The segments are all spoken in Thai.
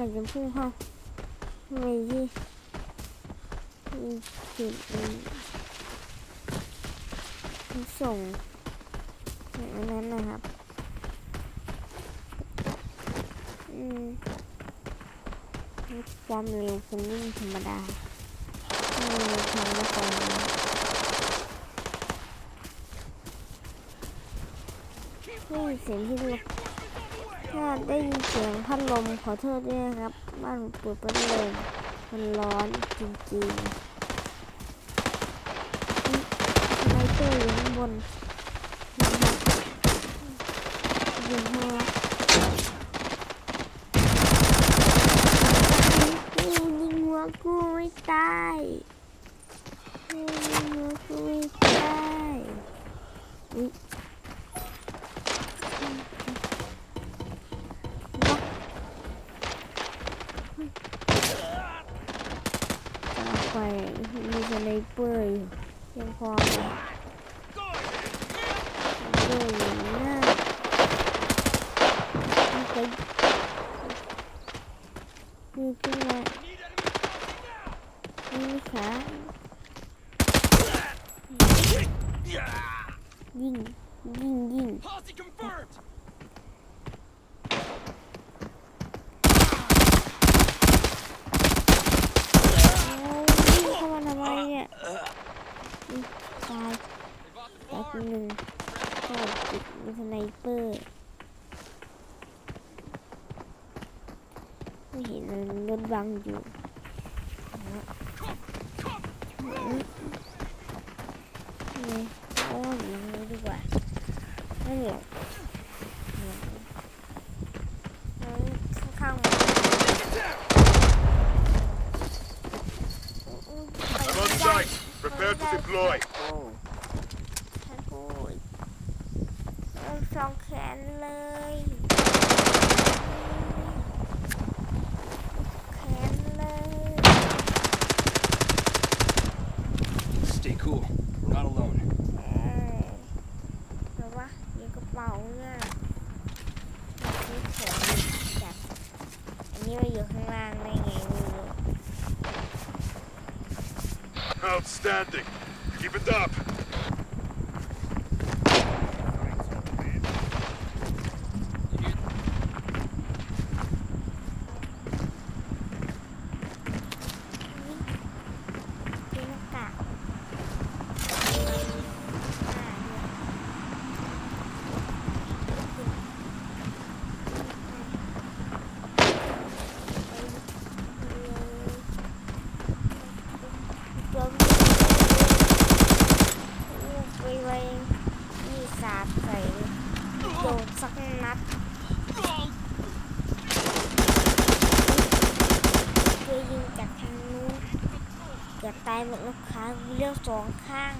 ไก่จะพุ่งเข้าไม่ยี่มีจุดอืมส่งอันนั้นนะครับ อืมความเร็วคุณวิ่งธรรมดาไม่มีทางละคนได้ยินเสียงที่ดู ถ้าได้ยินเสียงพัดลมขอโทษด้วยครับบ้านผมเปิดพัดลมมันร้อนจริงๆไลเตอร์อยู่ข้างบนนะครับอยู่ข้างล่างกูยิงหัวกูไม่ตายยิงหัวกูไม่ตาย มีสไนเปอร์อยู่ยังพอไหมเยอะอยู่นะมีไปมีขึ้นมามีขายิงยิง Posse confirmed! โอ้ยวิ่งเข้ามาทำไมเนี่ยอุ๊ยตายตายคนหนึ่งโอ้จิตมีสไนเปอร์ไม่เห็นเลยมันโดนบังอยู่นี่โอ้ยอย่นี้ดีกว่าไม่เหนียวข้างๆมัน on site. Prepare to deploy. สองแขนเลยแขนเลย Stay cool. We're not alone. เอ้ยเดี๋ยววะมีก ระเป๋าเนี่ยมีของแบบอันนี้มาอยู่ข้างล่างได้ไงไม่รู้ Outstanding. Keep it up. มีหน้ากากอ่าเนี่ยตัวมีไปไว้มีสาดใส่โดดสักนัดเพื่อยิงจากทางนู้นเกือบตายหมดลูกค้าเลี้ยวสองข้าง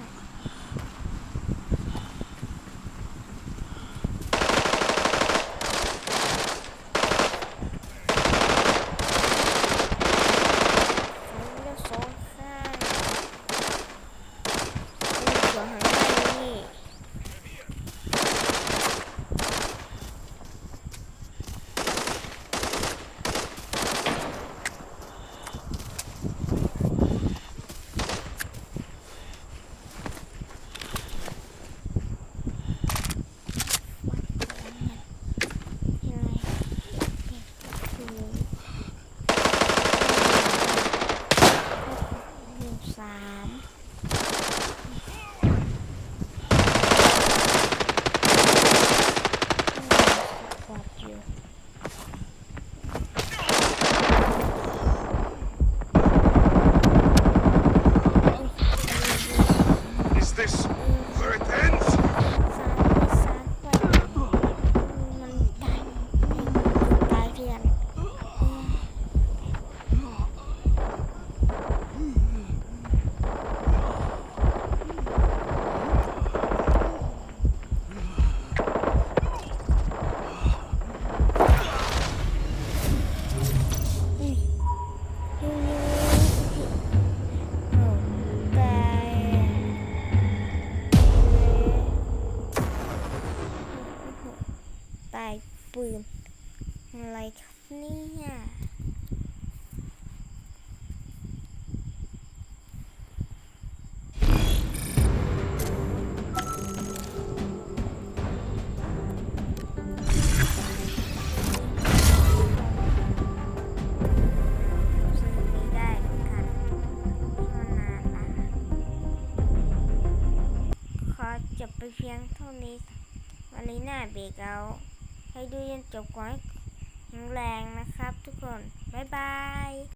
เพียงเท่านี้วันนี้น่าเบรกเอาให้ดูยันจบก่อนให้แข็งแรงนะครับทุกคน บ๊ายบาย